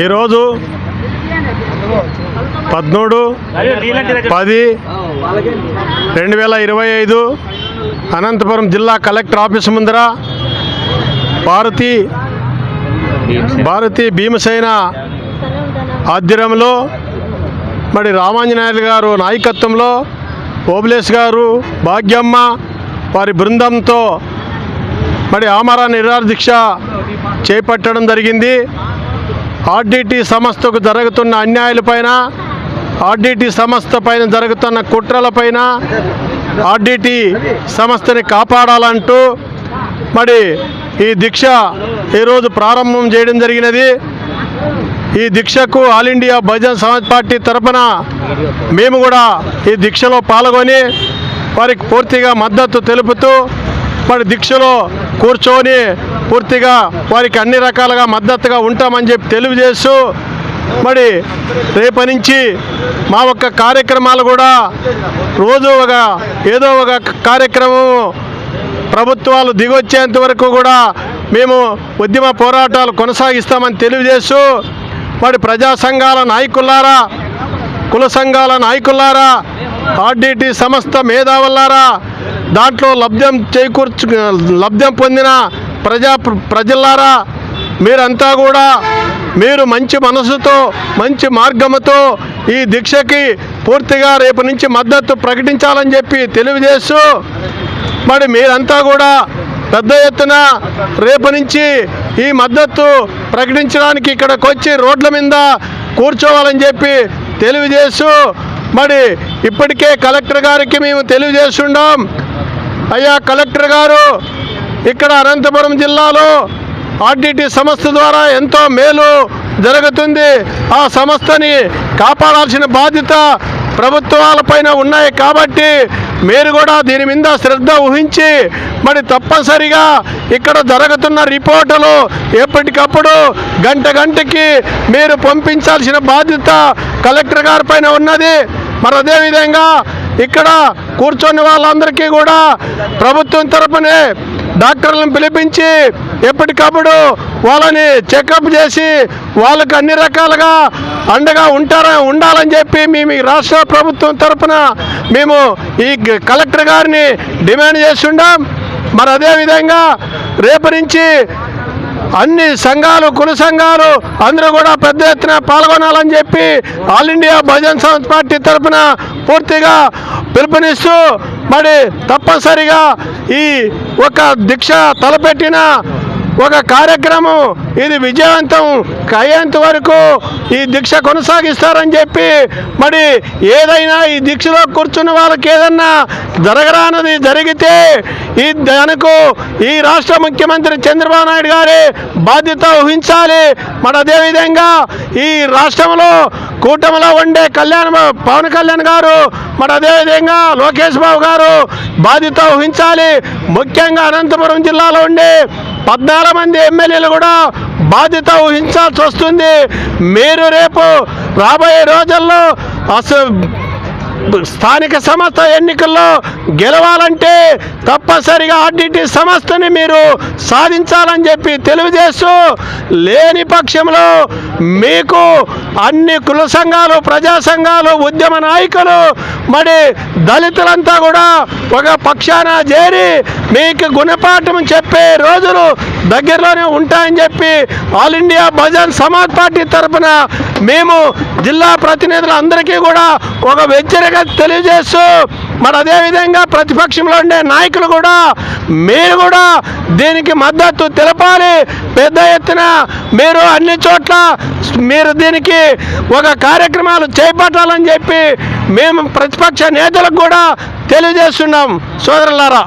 ఈరోజు పద్మూడు పది రెండు వేల ఇరవై ఐదు అనంతపురం జిల్లా కలెక్టర్ ఆఫీస్ ముందర భారతి భారతి భీమసేన ఆధ్వర్యంలో మరి రామాంజనాయుడు గారు నాయకత్వంలో ఓబులేష్ గారు భాగ్యమ్మ వారి బృందంతో మరి ఆమర నిరాదీక్ష దీక్ష చేపట్టడం జరిగింది. ఆర్డిటి సంస్థకు జరుగుతున్న అన్యాయాలపైన ఆర్డిటి సంస్థ పైన జరుగుతున్న కుట్రలపైన ఆర్డిటి సంస్థని కాపాడాలంటూ మరి ఈ దీక్ష ఈరోజు ప్రారంభం చేయడం జరిగినది. ఈ దీక్షకు all India Bahujan Samaj Party తరఫున మేము కూడా ఈ దీక్షలో పాల్గొని వారికి పూర్తిగా మద్దతు తెలుపుతూ మరి దీక్షలో కూర్చొని పూర్తిగా వారికి అన్ని రకాలుగా మద్దతుగా ఉంటామని చెప్పి తెలియజేస్తూ మరి రేపటి నుంచి మా ఒక్క కార్యక్రమాలు కూడా రోజు ఒక ఏదో ఒక కార్యక్రమం ప్రభుత్వాలు దిగొచ్చేంత వరకు కూడా మేము ఉద్యమ పోరాటాలు కొనసాగిస్తామని తెలియజేస్తూ మరి ప్రజా సంఘాల నాయకులారా కుల సంఘాల నాయకులారా ఆర్డిటి సంస్థ మేధావులారా దాంట్లో లబ్ధం చేకూర్చు లబ్ధం పొందిన ప్రజా ప్రజలారా మీరంతా కూడా మీరు మంచి మనసుతో మంచి మార్గముతో ఈ దీక్షకి పూర్తిగా రేపు నుంచి మద్దతు ప్రకటించాలని చెప్పి తెలియజేస్తూ మరి మీరంతా కూడా పెద్ద ఎత్తున రేపు నుంచి ఈ మద్దతు ప్రకటించడానికి ఇక్కడికి వచ్చి రోడ్ల మీద కూర్చోవాలని చెప్పి తెలియజేస్తూ మరి ఇప్పటికే కలెక్టర్ గారికి మేము తెలియజేస్తున్నాం అయ్యా కలెక్టర్ గారు ఇక్కడ అనంతపురం జిల్లాలో ఆర్డిటి సంస్థ ద్వారా ఎంతో మేలు జరుగుతుంది. ఆ సంస్థని కాపాడాల్సిన బాధ్యత ప్రభుత్వాలపైన ఉన్నాయి కాబట్టి మీరు కూడా దీని మీద శ్రద్ధ ఊహించి మరి తప్పనిసరిగా ఇక్కడ జరుగుతున్న రిపోర్టులు ఎప్పటికప్పుడు గంట గంటకి మీరు పంపించాల్సిన బాధ్యత కలెక్టర్ గారి పైన ఉన్నది. మరి అదేవిధంగా ఇక్కడ కూర్చొని వాళ్ళందరికీ కూడా ప్రభుత్వం తరపునే డాక్టర్లను పిలిపించి ఎప్పటికప్పుడు వాళ్ళని చెకప్ చేసి వాళ్ళకు అన్ని రకాలుగా అండగా ఉంటారా ఉండాలని చెప్పి మేము ఈ రాష్ట్ర ప్రభుత్వం తరపున మేము ఈ కలెక్టర్ గారిని డిమాండ్ చేస్తుండాం. మరి అదేవిధంగా రేపు నుంచి అన్ని సంఘాలు కుల సంఘాలు అందరూ కూడా పెద్ద ఎత్తున పాల్గొనాలని చెప్పి all India Bahujan Samaj party తరఫున పూర్తిగా పిలుపునిస్తూ మరి తప్పనిసరిగా ఈ ఒక దీక్ష తలపెట్టిన ఒక కార్యక్రమం. ఇది విజయవంతం అయ్యేంత వరకు ఈ దీక్ష కొనసాగిస్తారని చెప్పి మరి ఏదైనా ఈ దీక్షలో కూర్చున్న వాళ్ళకి ఏదన్నా జరగరానది జరిగితే ఈ దానికి ఈ రాష్ట్ర ముఖ్యమంత్రి చంద్రబాబు నాయుడు గారి బాధ్యత వహించాలి. మరి అదేవిధంగా ఈ రాష్ట్రంలో కూటమిలో ఉండే కళ్యాణ్ పవన్ కళ్యాణ్ గారు మరి అదేవిధంగా లోకేష్ బాబు గారు బాధ్యత వహించాలి. ముఖ్యంగా అనంతపురం జిల్లాలో ఉండే పద్నాలుగు మంది ఎమ్మెల్యేలు కూడా బాధ్యత వహించాల్సి వస్తుంది. మీరు రేపు రాబోయే రోజుల్లో అసలు స్థానిక సంస్థ ఎన్నికల్లో గెలవాలంటే తప్పనిసరిగా ఆర్డిటి సంస్థని మీరు సాధించాలని చెప్పి తెలియజేస్తూ లేని పక్షంలో మీకు అన్ని కుల సంఘాలు ప్రజా సంఘాలు ఉద్యమ నాయకులు మరి దళితులంతా కూడా ఒక పక్షాన చేరి మీకు గుణపాఠం చెప్పే రోజులు దగ్గరలోనే ఉంటాయని చెప్పి all India Bahujan Samaj party తరఫున మేము జిల్లా ప్రతినిధులందరికీ కూడా ఒక హెచ్చరిక తెలియజేస్తూ మరి అదేవిధంగా ప్రతిపక్షంలో ఉండే నాయకులు కూడా మీరు కూడా దీనికి మద్దతు తెలపాలి. పెద్ద ఎత్తున మీరు అన్ని చోట్ల మీరు దీనికి ఒక కార్యక్రమాలు చేపట్టాలని చెప్పి మేము ప్రతిపక్ష నేతలకు కూడా తెలియజేస్తున్నాం. సోదరులారా